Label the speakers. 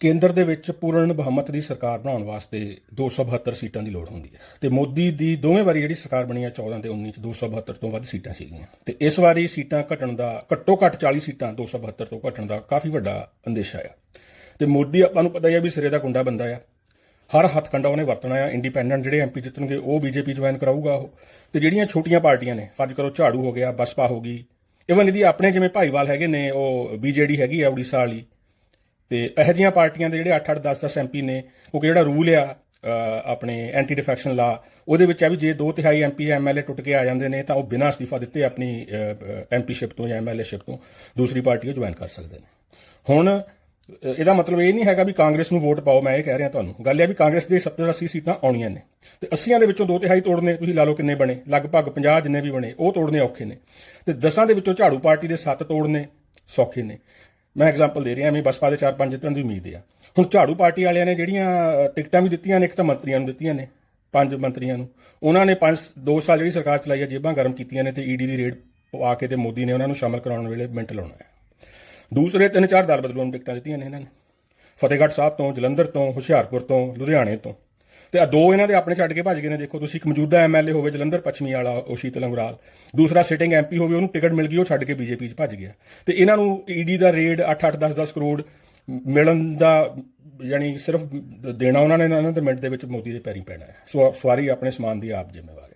Speaker 1: ਕੇਂਦਰ ਦੇ ਵਿੱਚ ਪੂਰਨ ਬਹੁਮਤ ਦੀ ਸਰਕਾਰ ਬਣਾਉਣ ਵਾਸਤੇ 272 ਸੀਟਾਂ ਦੀ ਲੋੜ ਹੁੰਦੀ ਹੈ। ਤੇ ਮੋਦੀ ਦੀ ਦੋਵੇਂ ਵਾਰੀ ਜਿਹੜੀ ਸਰਕਾਰ ਬਣੀ ਹੈ 14 ਤੇ 19 ਚ 272 ਤੋਂ ਵੱਧ ਸੀਟਾਂ ਸੀਗੀਆਂ। ਤੇ ਇਸ ਵਾਰੀ ਸੀਟਾਂ ਘਟਣ ਦਾ, ਘੱਟੋ ਘੱਟ 40 ਸੀਟਾਂ 272 ਤੋਂ ਘਟਣ ਦਾ ਕਾਫੀ ਵੱਡਾ ਅੰਦੇਸ਼ਾ ਆ। ਤੇ ਮੋਦੀ ਆਪਾਂ ਨੂੰ ਪਤਾ ਹੀ ਆ ਵੀ ਸਿਰੇ ਦਾ ਗੁੰਡਾ ਬੰਦਾ ਆ। ਹਰ ਹੱਥ ਕੰਡਾ ਉਹਨੇ ਵਰਤਣਾ ਆ। ਇੰਡੀਪੈਂਡੈਂਟ ਜਿਹੜੇ ਐਮਪੀ ਜਿੱਤਣਗੇ, ਉਹ ਬੀਜੇਪੀ ਜੁਆਇਨ ਕਰਾਊਗਾ ਉਹ। ਤੇ ਜਿਹੜੀਆਂ ਛੋਟੀਆਂ ਪਾਰਟੀਆਂ ਨੇ, ਫਰਜ਼ ਕਰੋ ਝਾੜੂ ਹੋ ਗਿਆ, ਬਸਪਾ ਹੋ ਗਈ ਇਵਨ ਇਹਦੀ ਆਪਣੇ ਜਿਵੇਂ ਭਾਈਵਾਲ ਹੈਗੇ ਨੇ, ਉਹ ਬੀਜੇਡੀ ਹੈਗੀ ਆ ਉੜੀਸਾ ਵਾਲੀ ਤੇ ਇਹੋ ਜਿਹੀਆਂ ਪਾਰਟੀਆਂ ਦੇ ਜਿਹੜੇ 8-8 10-10 ਐਮਪੀ ਨੇ, ਕਿਉਂਕਿ ਜਿਹੜਾ ਰੂਲ ਆ ਆਪਣੇ ਐਂਟੀ ਡਿਫੈਕਸ਼ਨ ਲਾ ਉਹਦੇ ਵਿੱਚ ਆ ਵੀ ਜੇ ਦੋ ਤਿਹਾਈ ਐਮਪੀ ਐਮਐਲਏ ਟੁੱਟ ਕੇ ਆ ਜਾਂਦੇ ਨੇ, ਤਾਂ ਉਹ ਬਿਨਾਂ ਅਸਤੀਫਾ ਦਿੱਤੇ ਆਪਣੀ ਐਮਪੀਸ਼ਿਪ ਤੋਂ ਜਾਂ ਐਮਐਲਏਸ਼ਿਪ ਤੋਂ ਦੂਸਰੀ ਪਾਰਟੀ ਨੂੰ ਜੁਆਇਨ ਕਰ ਸਕਦੇ ਨੇ। ਹੁਣ ਇਹਦਾ ਮਤਲਬ ਇਹ ਨਹੀਂ ਹੈਗਾ ਵੀ ਕਾਂਗਰਸ ਨੂੰ ਵੋਟ ਪਾਓ, ਮੈਂ ਇਹ ਕਹਿ ਰਿਹਾ ਤੁਹਾਨੂੰ। ਗੱਲ ਇਹ ਆ ਵੀ ਕਾਂਗਰਸ ਦੇ 70 80 ਸੀਟਾਂ ਆਉਣੀਆਂ ਨੇ, ਤੇ 80ਾਂ ਦੇ ਵਿੱਚੋਂ ਦੋ ਤਿਹਾਈ ਤੋੜਨੇ, ਤੁਸੀਂ ਲਾ ਲਓ ਕਿੰਨੇ ਬਣੇ, ਲਗਭਗ 50 ਜਿੰਨੇ ਵੀ ਬਣੇ, ਉਹ ਤੋੜਨੇ ਔਖੇ ਨੇ। ਤੇ 10ਾਂ ਦੇ ਵਿੱਚੋਂ ਝਾੜੂ ਪਾਰਟੀ ਦੇ 7 ਤੋੜਨੇ ਸੌਖੇ ਨੇ। ਮੈਂ ਐਗਜ਼ਾਮਪਲ ਦੇ ਰਿਹਾ, ਐਵੇਂ ਬਸਪਾ ਦੇ 4-5 ਜਿੱਤਣ ਦੀ ਉਮੀਦ ਆ। ਹੁਣ ਝਾੜੂ ਪਾਰਟੀ ਵਾਲਿਆਂ ਨੇ ਜਿਹੜੀਆਂ ਟਿਕਟਾਂ ਵੀ ਦਿੱਤੀਆਂ ਨੇ, ਇੱਕ ਤਾਂ ਮੰਤਰੀਆਂ ਨੂੰ ਦਿੱਤੀਆਂ ਨੇ, ਪੰਜ ਮੰਤਰੀਆਂ ਨੂੰ। ਉਹਨਾਂ ਨੇ 5 2 ਸਾਲ ਜਿਹੜੀ ਸਰਕਾਰ ਚਲਾਈ ਆ, ਜੇਬਾਂ ਗਰਮ ਕੀਤੀਆਂ ਨੇ ਤੇ ਈਡੀ ਦੀ ਰੇਡ ਪਵਾ ਕੇ ਤੇ ਮੋਦੀ ਨੇ ਉਹਨਾਂ ਨੂੰ ਸ਼ਾਮਲ ਕਰਾਉਣ ਵੇਲੇ ਮਿੰਟ ਲਾਉਣਾ ਹੈ। ਦੂਸਰੇ ਤਿੰਨ ਚਾਰ ਦਲ ਬਦਲੂ ਨੂੰ ਟਿਕਟਾਂ ਦਿੱਤੀਆਂ ਨੇ ਇਹਨਾਂ ਨੇ। ਫਤਿਹਗੜ੍ਹ ਸਾਹਿਬ ਤੋਂ, ਜਲੰਧਰ ਤੋਂ, ਹੁਸ਼ਿਆਰਪੁਰ ਤੋਂ, ਲੁਧਿਆਣੇ ਤੋਂ। ਤੇ ਆ ਦੋ ਇਹਨਾਂ ਦੇ ਆਪਣੇ ਛੱਡ ਕੇ ਭੱਜ ਗਏ ਨੇ। ਦੇਖੋ, ਤੁਸੀਂ ਇੱਕ ਮੌਜੂਦਾ ਐਮਐਲਏ ਹੋਵੇ, ਜਲੰਧਰ ਪੱਛਮੀ ਵਾਲਾ, ਉਹ ਲੰਗਰਾਲ ਦੂਸਰਾ ਸਿਟਿੰਗ ਐਮਪੀ ਹੋਵੇ, ਉਹਨੂੰ ਟਿਕਟ ਮਿਲ ਗਈ, ਉਹ ਛੱਡ ਕੇ ਬੀਜੇਪੀ 'ਚ ਭੱਜ ਗਿਆ। ਤੇ ਇਹਨਾਂ ਨੂੰ ਈਡੀ ਦਾ ਰੇਡ 8-8 10-10 ਕਰੋੜ ਮਿਲਣ ਦਾ, ਯਾਨੀ ਸਿਰਫ ਦੇਣਾ ਉਹਨਾਂ ਨੇ, ਇਹਨਾਂ ਦੇ ਮਿੰਟ ਦੇ ਵਿੱਚ ਮੋਦੀ ਦੇ ਪੈਰੀ ਪੈਣਾ ਹੈ। ਸੋ ਸਵਾਰੀ ਆਪਣੇ ਸਮਾਨ ਦੀ ਆਪ ਜ਼ਿੰਮੇਵਾਰ।